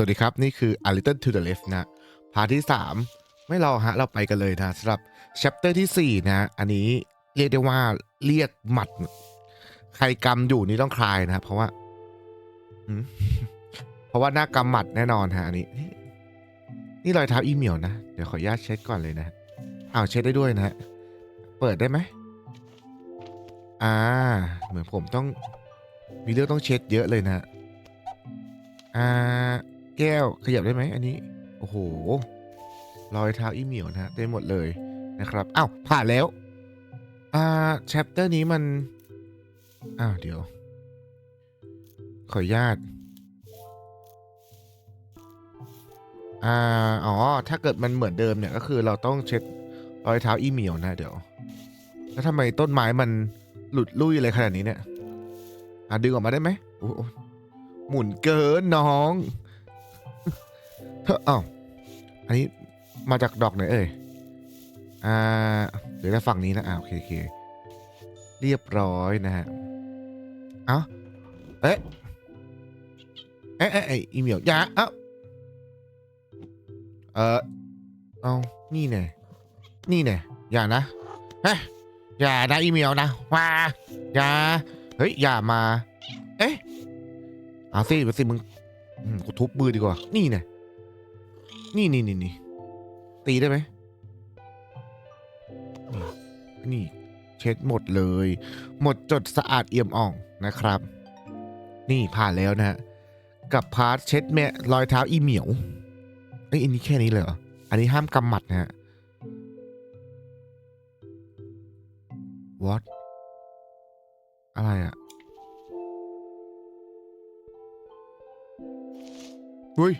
วัสดีครับ นี่คือ A Little to the Left นะพาร์ทที่ 3 ไม่รอฮะ เราไปกันเลยนะสำหรับ chapter ที่ 4 นะ อันนี้เรียกได้ว่าเรียกหมัด ใครกำอยู่นี่ต้องคลายนะเพราะว่า เพราะว่าหน้ากำหมัดแน่นอนฮะอันนี้ นี่รอยเท้าอีเมียวนะ เดี๋ยวขออนุญาตเช็ดก่อนเลยนะอ้าวเช็ดได้ด้วยนะเปิดได้ไหมอ่า เหมือนผมต้องมีเรื่องต้องเช็ดเยอะเลยนะอ่า แก้วขยับได้ไหมอันนี้ โอ้โห รอยเท้าอีเหมียวนะเต็มหมดเลยนะครับอ้าวผ่านแล้ว อ่าแชปเตอร์นี้มัน อ้าวเดี๋ยว ขออนุญาตอ่าอ๋อ ถ้าเกิดมันเหมือนเดิมเนี่ยก็คือเราต้องเช็ดรอยเท้าอีเหมียวนะเดี๋ยว แล้วทำไมต้นไม้มันหลุดลุ่ยอะไรขนาดนี้เนี่ย อะดึงออกมาได้ไหมโอ้หมุนเกินน้อง เธออ้าวอันนี้มาจากดอกไหนเอ่ย อ่าเดี๋ยวจะฝั่งนี้นะอ่าโอเคโอเคเรียบร้อยนะฮะ เอ้า เอ๊ะ เอ๊ะเอ๊ะอีเมียวอย่าเอ้าเออเอานี่แน่นี่แน่อย่านะเฮ้ยอย่านะอีเมียวนะว้าอย่า เฮ้ย อย่ามา เอ๊ะเอาสิไปสิมึงกูทุบมือดีกว่า นี่แน่ นี่นี่นี่นี่ตีได้ไหมนี่ เช็ดหมดเลย หมดจดสะอาดเอี่ยมอ่องนะครับ นี่ผ่านแล้วนะฮะ กับพาร์ทเช็ดแม่รอยเท้าอีเหมียวเอ้ยอันนี้แค่นี้เลยเหรอ อันนี้ห้ามกำหมัดนะฮะ what อะไรอะอุ้ย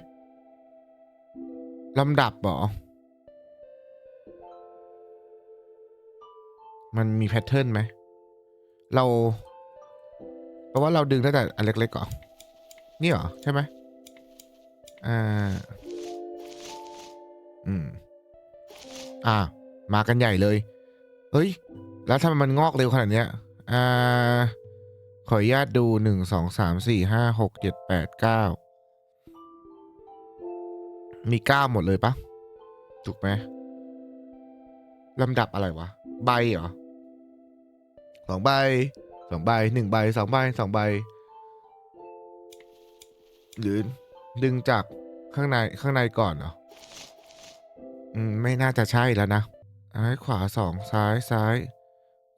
ลำดับหรอ มันมีแพทเทิร์นไหม เราเพราะว่าเราดึงตั้งแต่อันเล็กๆก่อนนี่หรอ ใช่ไหมอ่า อืม อ่า มากันใหญ่เลย เฮ้ย แล้วทำไมมันงอกเร็วขนาดเนี้ย อ่า ขออนุญาตดูหนึ่งสองสามสี่ห้าหกเจ็ดแปดเก้า มีเก้าหมดเลยปะถูกไหมลำดับอะไรวะ ใบเหรอสองใบสองใบหนึ่งใบสองใบสองใบ หรือดึงจากข้างในข้างในก่อนเหรออืมไม่น่าจะใช่แล้วนะซ้ายขวาสองซ้ายซ้าย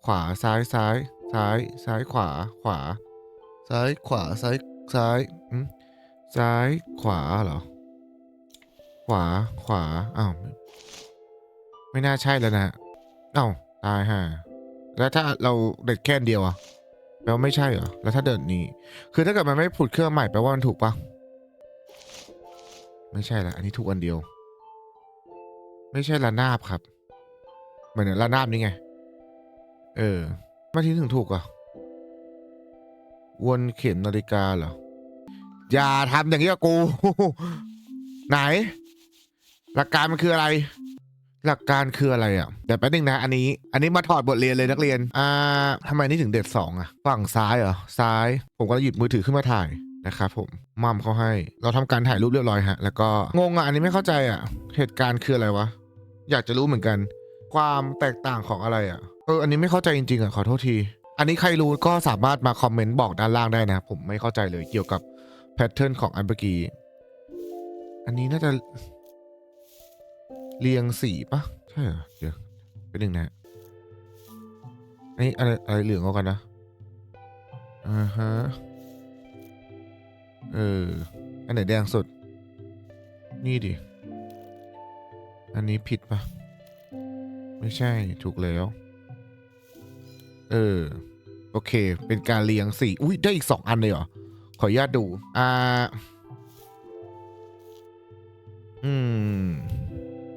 ขวาซ้ายซ้าย ซ้าย ซ้ายขวาขวา ซ้ายขวาซ้ายซ้ายอืมซ้ายขวาเหรอ ขวาขวาอ้าวไม่น่าใช่แล้วนะเอ้าตายฮะแล้วถ้าเราเด็ดแค่นเดียวอะแปลว่าไม่ใช่เหรอแล้วถ้าเดินนี้คือถ้าเกิดมันไม่ผุดเครื่องใหม่แปลว่ามันถูกปะไม่ใช่ละอันนี้ถูกอันเดียว ไม่ใช่ระนาบครับเหมือนระนาบนี่ไง เออมาที่ถึงถูกอะวนเข็มนาฬิกาเหรออย่าทำอย่างนี้กับกู ไหน หลักการมันคืออะไร หลักการคืออะไรอะเดี๋ยวแป๊บนึงนะ อันนี้ อันนี้มาถอดบทเรียนเลยนักเรียน อ่าทำไมนี่ถึงเด็ดสองอะ ฝั่งซ้ายเหรอ ซ้าย ผมก็หยิบมือถือขึ้นมาถ่ายนะครับผมมัมเขาให้ เราทำการถ่ายรูปเรียบร้อยฮะ แล้วก็งงอะ อันนี้ไม่เข้าใจอะ เหตุการณ์คืออะไรวะ อยากจะรู้เหมือนกัน ความแตกต่างของอะไรอะ เออ อันนี้ไม่เข้าใจจริงๆอะ ขอโทษที อันนี้ใครรู้ก็สามารถมาคอมเมนต์บอกด้านล่างได้นะ ผมไม่เข้าใจเลยเกี่ยวกับแพทเทิร์นของอันเมื่อกี้ อันนี้น่าจะ เรียงสีปะใช่เหรอเดี๋ยวเป็นหนึ่งนะอันนี้อะไรอะไรเหลืองเอากันนะอ่าฮะเอออันไหนแดงสุด นี่ดิ อันนี้ผิดปะไม่ใช่ถูกแล้ว เออ โอเค เป็นการเรียงสีอุ้ยได้อีกสองอันเลยเหรอ ขออนุญาตดู อ่า อืม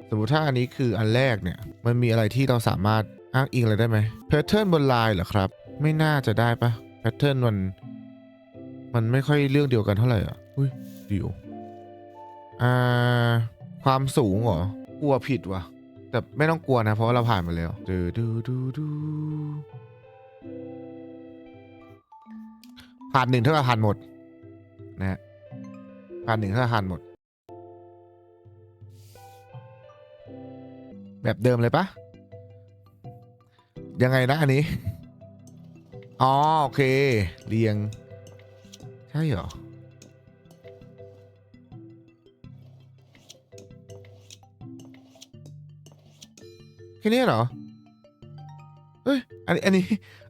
สมมติถ้าอันนี้คืออันแรกเนี่ย มันมีอะไรที่เราสามารถอ้างอิงอะไรได้ไหมแพทเทิร์นบนลายเหรอครับ ไม่น่าจะได้ปะแพทเทิร์นมัน มันไม่ค่อยเรื่องเดียวกันเท่าไหร่อะอุ้ยเดี๋ยวอ่าความสูงเหรอกลัวผิดว่ะ แต่ไม่ต้องกลัวนะ เพราะเราผ่านมาแล้วดูดูดูดูผ่านหนึ่งเท่ากับผ่านหมดนะฮะผ่านหนึ่งเท่ากับผ่านหมด แบบเดิมเลยปะยังไงนะอันนี้ อ๋อ โอเค เรียง ใช่เหรอ แค่นี้เหรอเฮ้ย อันนี้ อันนี้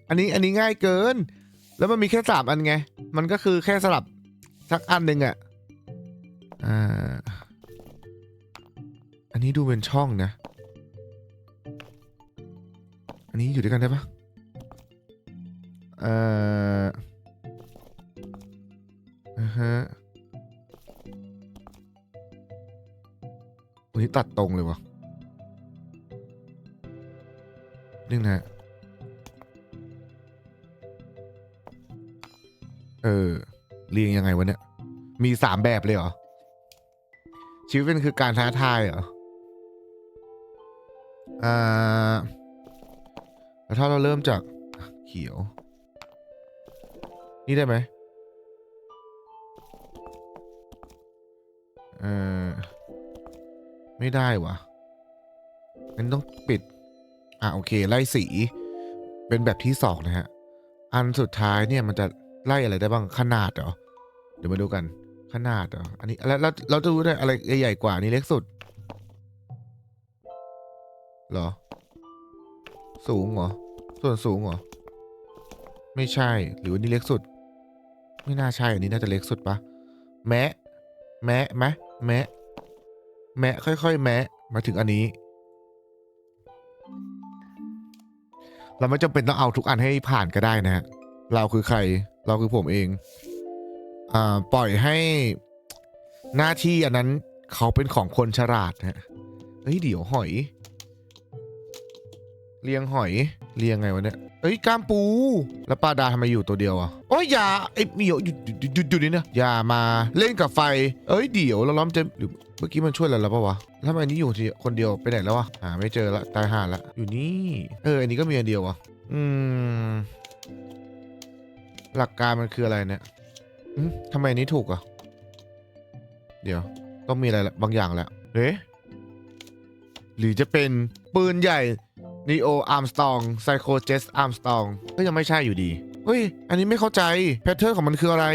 อันนี้ อันนี้ง่ายเกิน แล้วมันมีแค่สามอันไง มันก็คือแค่สลับ สักอันหนึ่งอะอ่า อันนี้ดูเป็นช่องนะ นนี้อยู่ด้วยกันได้ปะเอ่อฮะวันนี้ตัดตรงเลยวะนึงนะ เออ เรียงยังไงวะเนี่ย มีสามแบบเลยเหรอ ชีวิตเป็นคือการท้าทายเหรอ อ่า ถ้าเราเริ่มจากเขียว นี่ได้ไหมเออไม่ได้วะงั้นต้องปิด อะโอเค ไล่สี เป็นแบบที่สองนะฮะ อันสุดท้ายเนี่ยมันจะไล่อะไรได้บ้าง ขนาดเหรอ เดี๋ยวมาดูกัน ขนาดเหรอ อันนี้แล้วเราจะรู้ได้อะไรใหญ่กว่านี่เล็กสุด เหรอ สูงเหรอ ส่วนสูงเหรอ ไม่ใช่ หรือว่านี่เล็กสุด ไม่น่าใช่ อันนี้น่าจะเล็กสุดปะแมะ แมะแมะแมะ แมะ ค่อยๆ แมะ มาถึงอันนี้ เราไม่จำเป็นต้องเอาทุกอันให้ผ่านก็ได้นะฮะ เราคือใคร เราคือผมเอง อ่า ปล่อยให้หน้าที่อันนั้นเขาเป็นของคนฉลาดฮะ เฮ้ย เดี๋ยวหอย เลี้ยงหอย เลี้ยงไงวะเนี่ยเอ้ยกล้ามปู แล้วปลาดาทำไมอยู่ตัวเดียวอะโอ้ยอย่าไอ้เหมียวหยดหยุดหยุดหยุดหยุดนี่นะอย่ามาเล่นกับไฟ เอ้ยเดี๋ยวเราล้อมจะหรือเมื่อกี้มันช่วยอะไรเราปะวะแล้วทำไมอันนี้อยู่ที่คนเดียวไปไหนแล้ววะหาไม่เจอละตายห่าละอยู่นี่เอออันนี้ก็มีอันเดียววะอืม หลักการมันคืออะไรเนี่ยอืมทำไมอันนี้ถูกอะเดี๋ยวต้องมีอะไรละบางอย่างแหละเอ๊ะหรือจะเป็นปืนใหญ่ นีโออาร์มสตองไซโคเจสอาร์มสตองก็ยังไม่ใช่อยู่ดีเฮ้ย อันนี้ไม่เข้าใจแพทเทิร์นของมันคืออะไร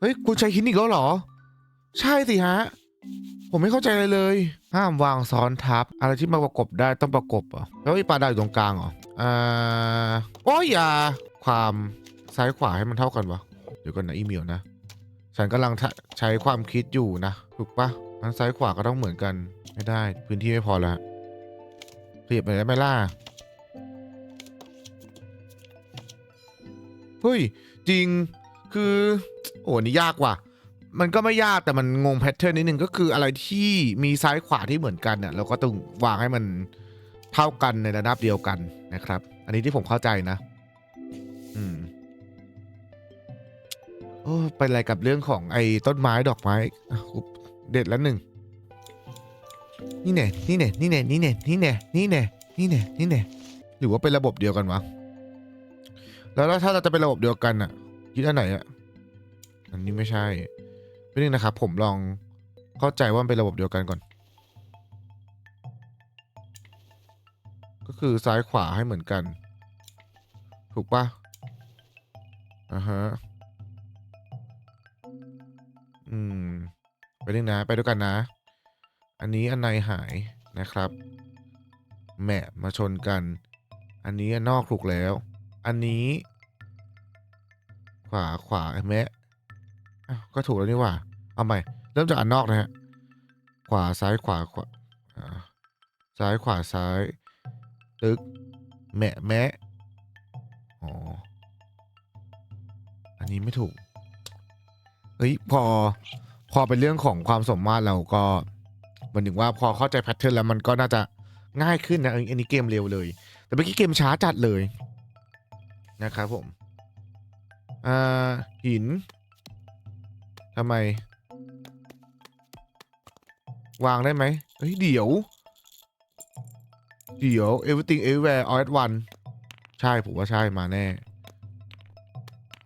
เฮ้ยคุณใช้หินอีกแล้วเหรอ ใช่สิฮะ ผมไม่เข้าใจเลยเลย ห้ามวางซ้อนทับ อะไรที่มาประกบได้ต้องประกบเหรอแล้วไอ้ปลาดาวอยู่ตรงกลางเหรออ่าโอ้ยอย่า ความซ้ายขวาให้มันเท่ากันวะเดี๋ยวก่อนนะอีเมลนะ ฉันกำลังใช้ความคิดอยู่นะ ถูกปะมันซ้ายขวาก็ต้องเหมือนกัน ไม่ได้ พื้นที่ไม่พอแล้ว ขยับไปได้ไหมล่ะเฮ้ย จริงคือ โอ้นี่ยากว่ะ มันก็ไม่ยากแต่มันงงแพทเทิร์นนิดนึงก็คืออะไรที่มีซ้ายขวาที่เหมือนกันเนี่ยเราก็ต้องวางให้มันเท่ากันในระดับเดียวกันนะครับ อันนี้ที่ผมเข้าใจนะ อืมโอ้เป็นอะไรกับเรื่องของไอ้ต้นไม้ดอกไม้เด็ดแล้วหนึ่ง นี่แน่นี่แน่นี่แน่นี่แน่นี่แน่นี่แน่นี่แน่นี่แน่หรือว่าเป็นระบบเดียวกันวะแล้วถ้าเราจะเป็นระบบเดียวกันอะคิดอันไหนอะอันนี้ไม่ใช่เป็นนึงนะครับ ผมลองเข้าใจว่ามันเป็นระบบเดียวกันก่อน ก็คือซ้ายขวาให้เหมือนกัน ถูกปะอ่าฮะอืมไปนึงนะ ไปด้วยกันนะ อันนี้อันในหายนะครับแมะมาชนกัน อันนี้อันนอกถูกแล้ว อันนี้ ขวาขวาแมะก็ถูกแล้วนี่ว่า เอาใหม่ เริ่มจากอันนอกนะฮะ ขวาซ้ายขวาขวาซ้ายขวาซ้าย ตึก แมะแมะอ๋อ อันนี้ไม่ถูก เฮ้ย พอ พอเป็นเรื่องของความสมมาตรเราก็ มันถึงว่าพอเข้าใจแพทเทิร์นแล้วมันก็น่าจะง่ายขึ้นนะอันอันนี้เกมเร็วเลย แต่เมื่อกี้เกมช้าจัดเลยนะครับผมอ่าหินทำไม วางได้ไหมเฮ้ยเดี๋ยว เดี๋ยว everything everywhere all at once ใช่ผมว่าใช่มาแน่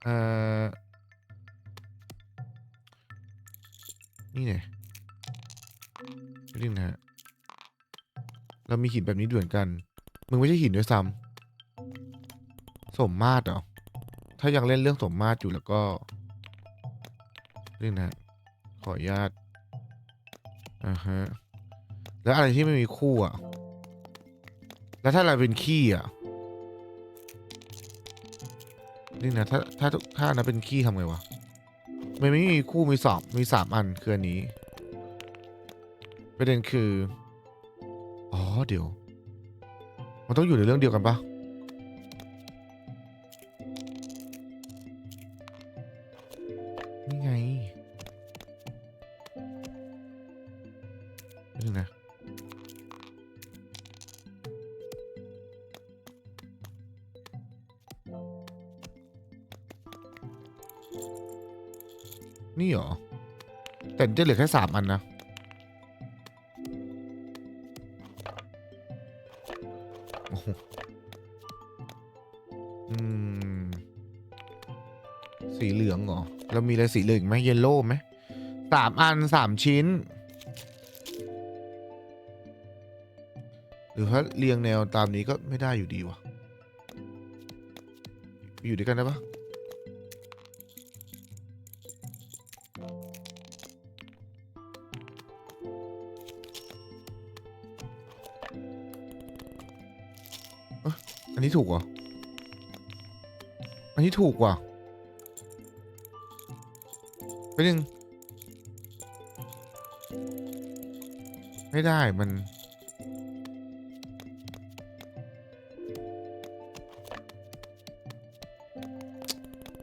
อ่อนี่ไง นึงนะฮะเรามีหินแบบนี้ด้วยเหมือนกัน มึงไม่ใช่หินด้วยซ้ำสมมาตรเหรอ ถ้ายังเล่นเรื่องสมมาตรอยู่แล้วก็นี่นะ ขออนุญาตอ่าฮะ แล้วอะไรที่ไม่มีคู่อะ แล้วถ้าอะไรเป็นขี้อะนี่นะถ้าถ้าถ้าอันนั้นเป็นขี้ทำไงวะมันไม่มีคู่มีสอบมีสามอันคืออันนี้ ประเด็นคือ อ๋อเดี๋ยว มันต้องอยู่ในเรื่องเดียวกันปะนี่ไงนี่นะนี่เหรอ แต่จะเหลือแค่สามอันนะ มีอะไรสีเหลืองไหมเยลโล่ไหมสามอันสามชิ้น หรือถ้าเรียงแนวตามนี้ก็ไม่ได้อยู่ดีวะอยู่ด้วยกันได้ปะอ๊ะอันนี้ถูกเหรอ อันนี้ถูกว่ะ ไปหนึ่งไม่ได้มัน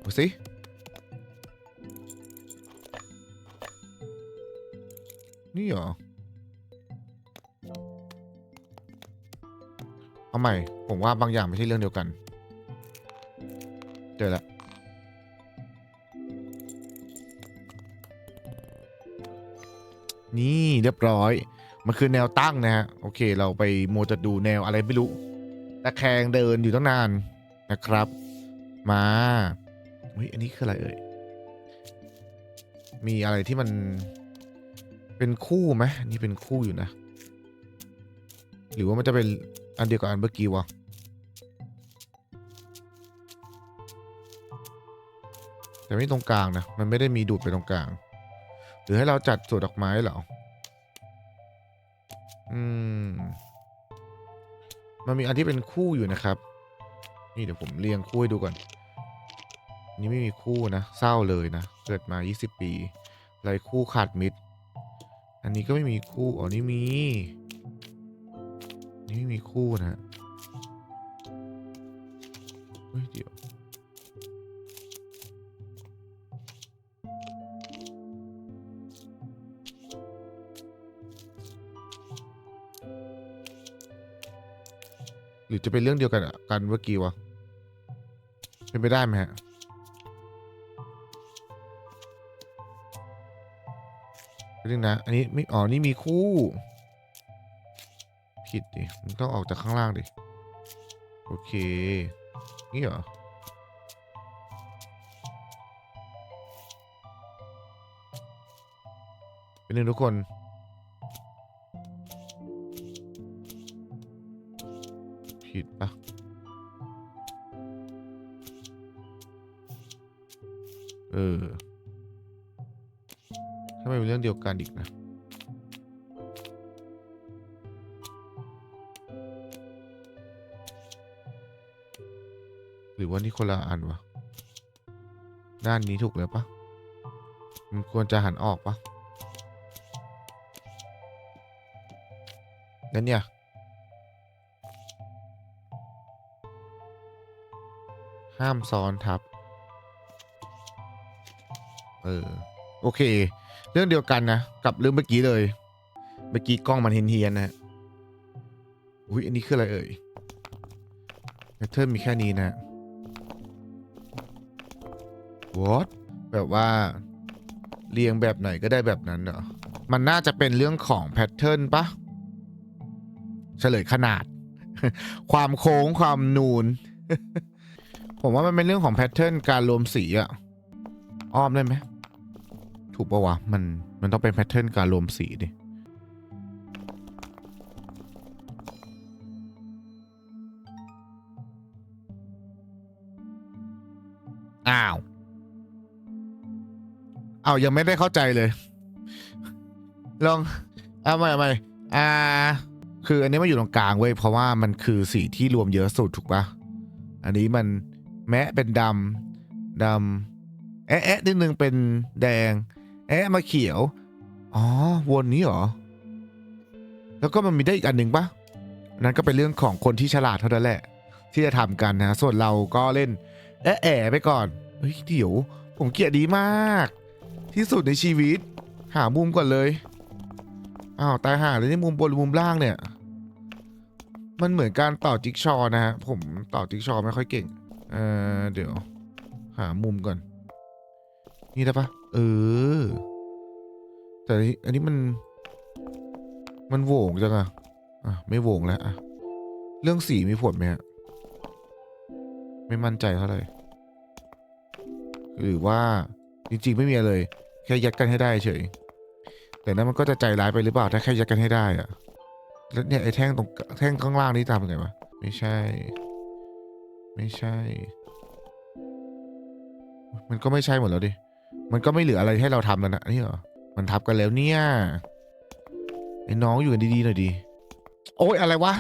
ดูสินี่เหรอ เอาใหม่ ผมว่าบางอย่างไม่ใช่เรื่องเดียวกัน เจอแล้ว นี่เรียบร้อย มันคือแนวตั้งนะฮะ โอเค เราไปโมจะดูแนวอะไรไม่รู้ตะแคงเดินอยู่ตั้งนานนะครับ มาเฮ้ยอันนี้คืออะไรเอ่ย มีอะไรที่มันเป็นคู่ไหมนนี่เป็นคู่อยู่นะ หรือว่ามันจะเป็นอันเดียวกับอันเมื่อกี้วะแต่ไม่ตรงกลางนะ มันไม่ได้มีดูดไปตรงกลาง หรือให้เราจัดสวนดอกไม้เหรอ อืม มันมีอันที่เป็นคู่อยู่นะครับ นี่เดี๋ยวผมเรียงคู่ให้ดูก่อน นี่ไม่มีคู่นะ เศร้าเลยนะ เกิดมา 20 ปีไรคู่ขาดมิตรอันนี้ก็ไม่มีคู่ อ๋อ นี่มี นี่ไม่มีคู่นะฮะเฮ้ยเดี๋ยว หรือจะเป็นเรื่องเดียวกันกันเมื่อกี้วะเป็นไปได้ไหมฮะเรื่องนะ อันนี้ไม่อ๋อ นี่มีคู่ ผิดดิ มันต้องออกจากข้างล่างดิ โอเค นี่เหรอ เป็นหนึ่งทุกคน เออถ้าไมเป็นเรื่องเดียวกันอีกนะหรือว่านี่คนละอันวะ ด้านนี้ถูกแล้วปะมันควรจะหันออกปะงั้นเนี่ย ห้ามซ้อนทับ เออ โอเค เรื่องเดียวกันนะกับเรื่องเมื่อกี้เลย เมื่อกี้กล้องมันเฮียนๆนะฮะอุ้ยอันนี้คืออะไรเอ่ยแพทเทิร์นมีแค่นี้นะ what แบบว่าเรียงแบบไหนก็ได้แบบนั้นเหรอ มันน่าจะเป็นเรื่องของแพทเทิร์นปะเฉลยขนาด ความโค้งความนูน ผมว่ามันเป็นเรื่องของแพทเทิร์นการรวมสีอะอ้อมได้ไหม ถูกปะวะ มัน มันต้องเป็นแพทเทิร์นการรวมสีดิ อ้าว อ้าว ยังไม่ได้เข้าใจเลย ลองเอาใหม่ใหม่อ่า คืออันนี้มันอยู่ตรงกลางเว้ย เพราะว่ามันคือสีที่รวมเยอะสุดถูกปะอันนี้มันแมะเป็นดำดำแอะแอะนิดนึงเป็นแดง แอะมาเขียว อ๋อ วนนี้เหรอ แล้วก็มันมีได้อีกอันหนึ่งปะนั้นก็เป็นเรื่องของคนที่ฉลาดเท่านั้นแหละ ที่จะทำกันนะ ส่วนเราก็เล่นแอะแอะไปก่อนเฮ้ยเดี๋ยว ผมเกลียดดีมาก ที่สุดในชีวิต หามุมก่อนเลยอ้าวตายหาเลยนี่มุมบนมุมล่างเนี่ย มันเหมือนการต่อจิ๊กซอนะฮะผมต่อจิ๊กซอไม่ค่อยเก่งเออเดี๋ยว หามุมก่อน นี่ได้ปะ เออ แต่อันนี้อันนี้มัน มันโหว่งจังอะอะ ไม่โหว่งแล้วอะเรื่องสีมีผลไหมฮะ ไม่มั่นใจเท่าไหร่ หรือว่าจริงๆ ไม่มีอะไรเลย แค่ยัดกันให้ได้เฉย แต่นั้นมันก็จะใจร้ายไปหรือเปล่า ถ้าแค่ยัดกันให้ได้อะแล้วเนี่ยไอ้แท่งตรงแท่งข้างล่างนี่ตามยังไงวะ ไม่ใช่ ไม่ใช่ มันก็ไม่ใช่หมดแล้วดิ มันก็ไม่เหลืออะไรให้เราทำแล้วนะนี่เหรอ มันทับกันแล้วเนี่ยไอ้น้องอยู่กันดีๆหน่อยดี โอ๊ยอะไรวะ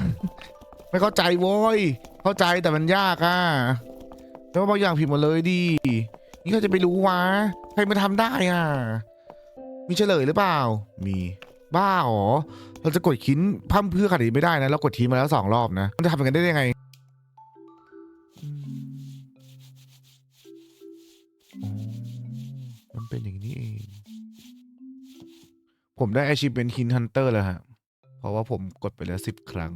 ไม่เข้าใจโว้ย เข้าใจแต่มันยากอะแล้วบางอย่างผิดหมดเลยดินี่เขาจะไปรู้วะ ใครมาทำได้อะ มีเฉลยหรือเปล่า มี บ้าหรอ เราจะกดคิ้นพั่มเพื่อขนาดนี้ไม่ได้นะ เรากดทีมาแล้วสองรอบนะ มันจะทำอย่างนั้นได้ยังไง ผมได้ achievement hint hunter แล้วฮะ เพราะว่าผมกดไปแล้วสิบครั้ง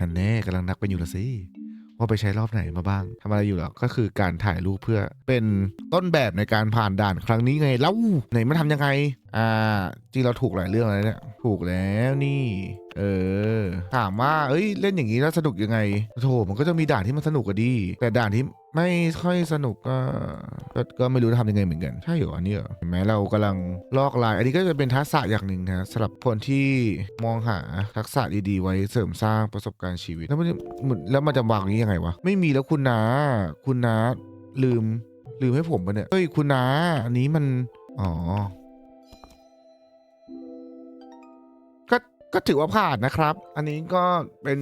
ฮันแน่กำลังนักเป็นอยู่ละสิ ว่าไปใช้รอบไหนมาบ้างทำอะไรอยู่หรอก็คือการถ่ายรูปเพื่อเป็นต้นแบบในการผ่านด่านครั้งนี้ไง แล้วไหนมาทำยังไง อ่าจริงเราถูกหลายเรื่องเลยเนี่ยถูกแล้วนี่ เออ ถามว่าเอ้ยเล่นอย่างนี้แล้วสนุกยังไงโธ่มันก็จะมีด่านที่มันสนุกกว่าดี แต่ด่านที่ไม่ค่อยสนุกก็ก็ก็ไม่รู้จะทำยังไงเหมือนกัน ใช่เหรออันนี้เหรอเห็นไหมเรากำลังลอกลาย อันนี้ก็จะเป็นทักษะอย่างหนึ่งนะสำหรับคนที่มองหาทักษะดีๆ ไว้เสริมสร้างประสบการณ์ชีวิต แล้วมันแล้วมันจะวางอย่างนี้ยังไงวะไม่มีแล้วคุณนาคุณนาลืมลืมให้ผมไปเนี่ยเฮ้ยคุณนาอันนี้มันอ๋อ ก็ถือว่าผ่านนะครับ อันนี้ก็เป็น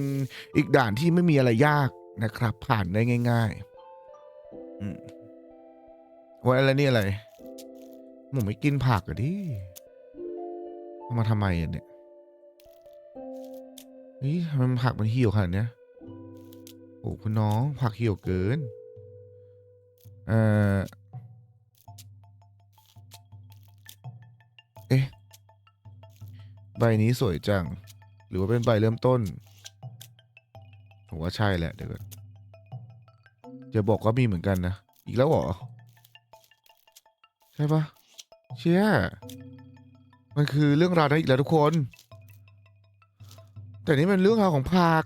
อีกด่านที่ไม่มีอะไรยากนะครับ ผ่านได้ง่ายๆอืมไว้อะไรนี่อะไรผมไม่กินผักอะดิเอามาทำไมอะเนี่ยนี่ทำไมผักมันเหี่ยวขนาดเนี้ยโอ้คุณน้องผักเหี่ยวเกิน เอ่อ ใบนี้สวยจัง หรือว่าเป็นใบเริ่มต้น ผมว่าใช่แหละเดี๋ยวก่อนจะบอกว่ามีเหมือนกันนะ อีกแล้วเหรอ ใช่ปะเชี่ยมันคือเรื่องราวนั้นอีกแล้วทุกคน แต่นี่มันเรื่องราวของผัก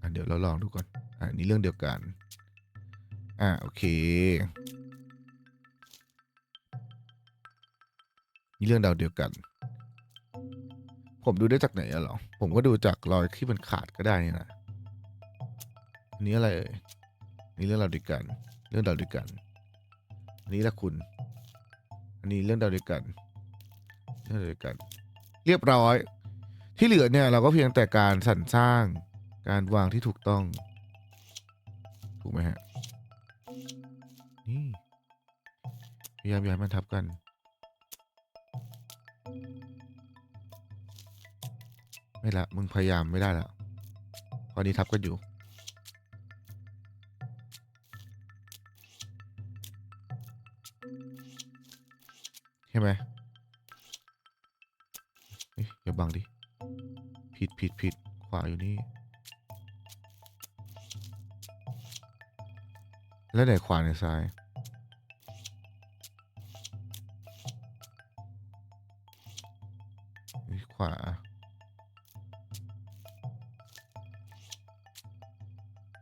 อะเดี๋ยวเราลองดูก่อนอะนี่เรื่องเดียวกัน อะโอเค นี่เรื่องดาวเดียวกัน ผมดูได้จากไหนอะหรอ ผมก็ดูจากรอยที่มันขาดก็ได้นี่นะอันนี้อะไรเอ่ยนี่เรื่องราวเดียกัน เรื่องดาวเดียกัน อันนี้ละคุณ อันนี้เรื่องดาวเดียกัน เรื่องดาวเดียกัน เรียบร้อย ที่เหลือเนี่ยเราก็เพียงแต่การสรรสร้าง การวางที่ถูกต้อง ถูกไหมฮะ นี่พยายามย้ายมันทับกัน ไม่ละมึงพยายามไม่ได้ล้วตอนนี้ทับกันอยู่ ใช่ไหมเอ๊ะอย่าบังดิ ผิดผิดผิดขวาอยู่นี่ แล้วไหนขวาในซ้ายขวา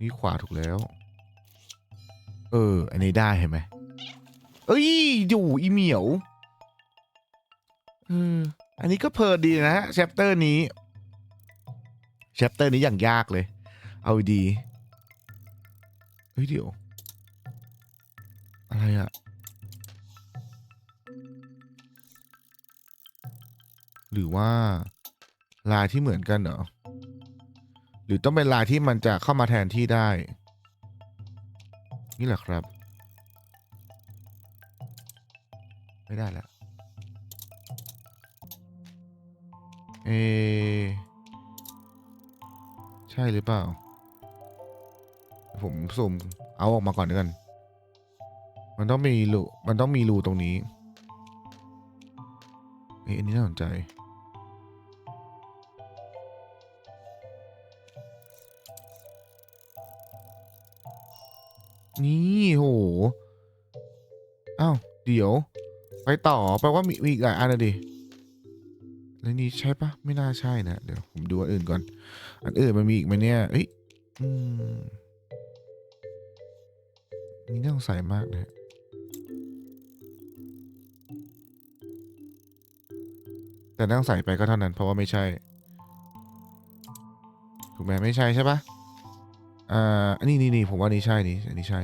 นี่ขวาถูกแล้ว เออ อันนี้ได้เห็นไหมเอ้ยอยู่อีเหมียวเอออันนี้ก็เพลินดีนะฮะแชปเตอร์นี้แชปเตอร์นี้อย่างยากเลย เอาดีเฮ้ยเดี๋ยว อะไรอะหรือว่าลายที่เหมือนกันเหรอ หรือต้องเป็นลายที่มันจะเข้ามาแทนที่ได้ นี่แหละครับ ไม่ได้แล้วเอ ใช่หรือเปล่า ผมสุ่มเอาออกมาก่อนด้วยกัน มันต้องมีรูมันต้องมีรูตรงนี้เอ้ยอันนี้น่าสนใจ นี่โหอ้าวเดี๋ยว ไปต่อแปลว่ามีมีอีกหลายอันนะดิแล้วนี่ใช่ปะไม่น่าใช่นะ เดี๋ยวผมดูอันอื่นก่อน อันอื่นมันมีอีกไหมเนี่ยเอ้ยอืมนี่น่าสงสัยมากนะแต่น่าสงสัยไปก็เท่านั้นเพราะว่าไม่ใช่ ถูกไหมไม่ใช่ใช่ปะ อ่าอันนี้นี่นี่ผมว่านี่ใช่นี่อันนี้ใช่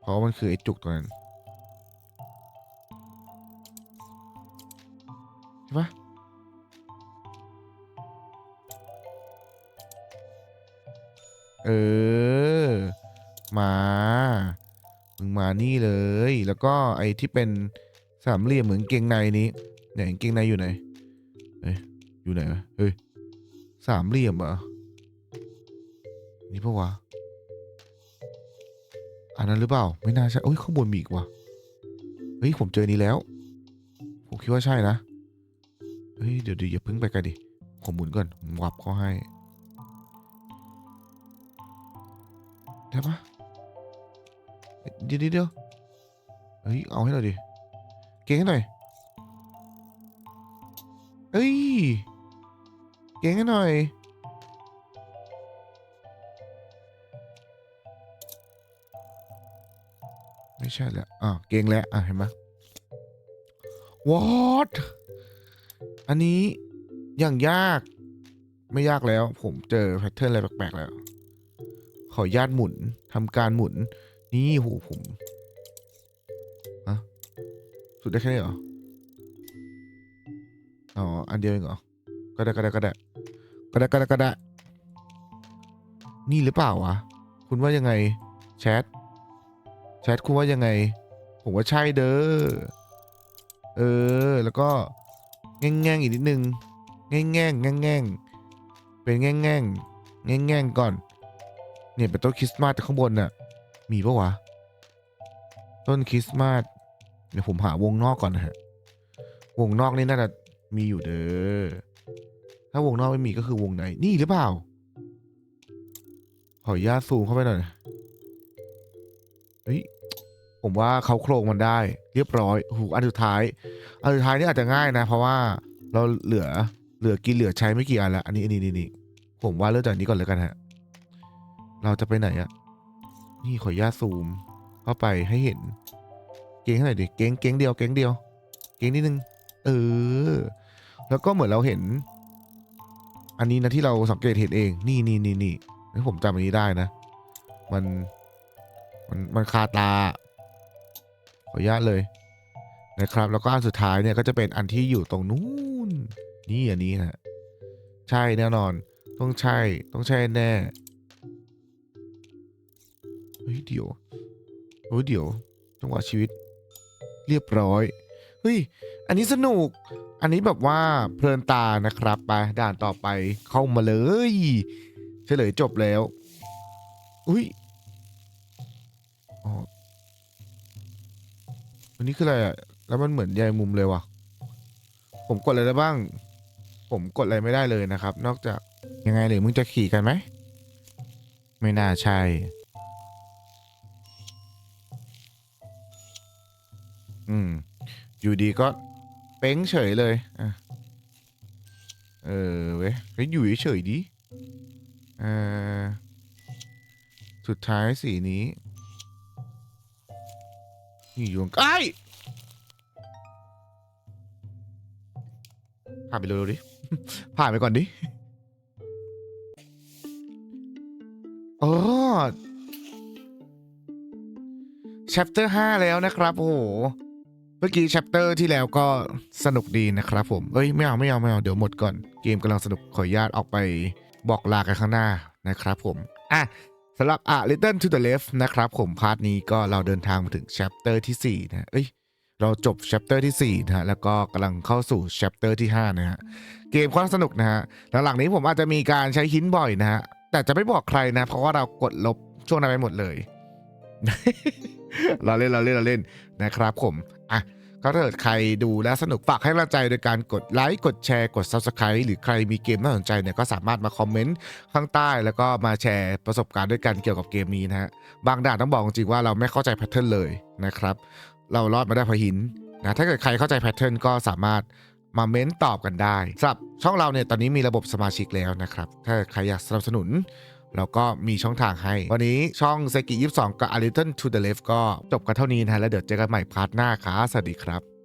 เพราะมันคือไอ้จุกตัวนั้นใช่ปะเออ มามึงมานี่เลย แล้วก็ไอ้ที่เป็นสามเหลี่ยมเหมือนเกงในนี้ไหนเกงในอยู่ไหนเอ้ยอยู่ไหนวะเฮ้ยสามเหลี่ยมเหรอ นี่ปะวะ อันนั้นหรือเปล่า ไม่น่าใช่โอ้ยข้างบนมีอีกว่ะเฮ้ยผมเจอนี้แล้ว ผมคิดว่าใช่นะ เฮ้ยเดี๋ยวดีอย่าเพิ่งไปกันดิ ผมหมุนก่อนผมวับเขาให้ ได้ปะเดี๋ยวเดี๋ยวเฮ้ยเอาให้หน่อยดิ เก่งให้หน่อยเอ้ย เก่งให้หน่อย ไม่ใช่แล้วอะเก่งแล้วอะเห็นไหม what อันนี้อย่างยากไม่ยากแล้ว ผมเจอแพทเทิร์นอะไรแปลกๆแล้ว ขอญาตหมุนทำการหมุน นี่โหผมอะสุดได้แค่นี้เหรออ๋ออันเดียวเองเหรอก็ได้ก็ได้ก็ได้ก็ได้ก็ได้ก็ได้นี่หรือเปล่าวะ คุณว่ายังไงแชท แชทคุณว่ายังไง ผมว่าใช่เด้อ เออ แล้วก็แง่งแง่งๆอีกนิดนึง แง่งแง่งแง่งแง่งๆเป็นแง่งแง่งแง่งแง่งๆก่อน เนี่ยเป็นต้นคริสต์มาสแต่ข้างบนน่ะ มีปะวะ ต้นคริสต์มาส เดี๋ยวผมหาวงนอกก่อนนะฮะ วงนอกนี่น่าจะมีอยู่เด้อ ถ้าวงนอกไม่มีก็คือวงไหนนี่หรือเปล่า ขออนุญาตซูมเข้าไปหน่อย เฮ้ยผมว่าเขาโครงมันได้ เรียบร้อยโอ้โหอันสุดท้าย อันสุดท้ายนี่อาจจะง่ายนะ เพราะว่าเราเหลือเหลือกินเหลือใช้ไม่กี่อันละอันนี้อันนี้นี่นี่ผมว่าเริ่มจากนี้ก่อนเลยกันฮะ เราจะไปไหนอะนี่ขออนุญาตซูม เข้าไปให้เห็น เก้งเท่าไหร่ดิเก้งเก้งเดียวเก้งเดียว เก้งนิดนึงเออ แล้วก็เหมือนเราเห็น อันนี้นะที่เราสังเกตเห็นเอง นี่นี่นี่นี่ผมจำอันนี้ได้นะ มัน มันมันคาตา ขออนุญาตเลยนะครับ แล้วก็อันสุดท้ายเนี่ยก็จะเป็นอันที่อยู่ตรงนู้นนี่อันนี้นะใช่แน่นอน ต้องใช่ ต้องใช่แน่เฮ้ยเดี๋ยวเฮ้ยเดี๋ยวจังหวะชีวิต เรียบร้อยเฮ้ยอันนี้สนุก อันนี้แบบว่าเพลินตานะครับไปด่านต่อไปเข้ามาเลย เฉลยจบแล้ว อุ้ย อ๋ออันนี้คืออะไรอะแล้วมันเหมือนใยมุมเลยว่ะ ผมกดอะไรได้บ้าง ผมกดอะไรไม่ได้เลยนะครับ นอกจากยังไงหรือมึงจะขี่กันไหม ไม่น่าใช่ อืม อยู่ดีก็เป้งเฉยเลยอะเออเว้ยเฮ้ยอยู่เฉยดิเออสุดท้ายสีนี้ นี่อยู่ใกล้ผ่านไปเร็วๆดิ ผ่านไปก่อนดิอ๋อ chapter 5แล้วนะครับ โอ้โห เมื่อกี้ chapter ที่แล้วก็สนุกดีนะครับผม เอ้ย ไม่เอา ไม่เอา ไม่เอา เดี๋ยวหมดก่อน เกมกำลังสนุก ขออนุญาตออกไปบอกลากันข้างหน้านะครับผม อะ สำหรับอะ Little to the Left นะครับผมพาร์ทนี้ก็เราเดินทางมาถึง chapter ที่ 4 นะเอ้ยเราจบ chapter ที่ 4 นะฮะ แล้วก็กำลังเข้าสู่ chapter ที่ 5 นะฮะ เกมค่อนข้างสนุกนะฮะหลังๆนี้ผมอาจจะมีการใช้หินบ่อยนะฮะ แต่จะไม่บอกใครนะ เพราะว่าเรากดลบช่วงนั้นไปหมดเลย เราเล่นเราเล่นเราเล่นนะครับผม อะ ก็ถ้าเกิดใครดูแล้วสนุกฝากให้กำลังใจโดยการกดไลค์กดแชร์กด Subscribe หรือใครมีเกมน่าสนใจเนี่ยก็สามารถมาคอมเมนต์ข้างใต้ แล้วก็มาแชร์ประสบการณ์ด้วยกันเกี่ยวกับเกมนี้นะฮะบางด่านต้องบอกจริงว่าเราไม่เข้าใจแพทเทิร์นเลยนะครับเรารอดมาได้เพราะหินนะถ้าเกิดใครเข้าใจแพทเทิร์นก็สามารถมาเม้นตอบกันได้สำหรับช่องเราเนี่ยตอนนี้มีระบบสมาชิกแล้วนะครับ ถ้าใครอยากสนับสนุน แล้วก็มีช่องทางให้ วันนี้ช่องเซกิ22กับ A Little to the Left ก็จบกันเท่านี้นะฮะแล้วเดี๋ยวเจอกันใหม่พาร์ทหน้าครับสวัสดีครับ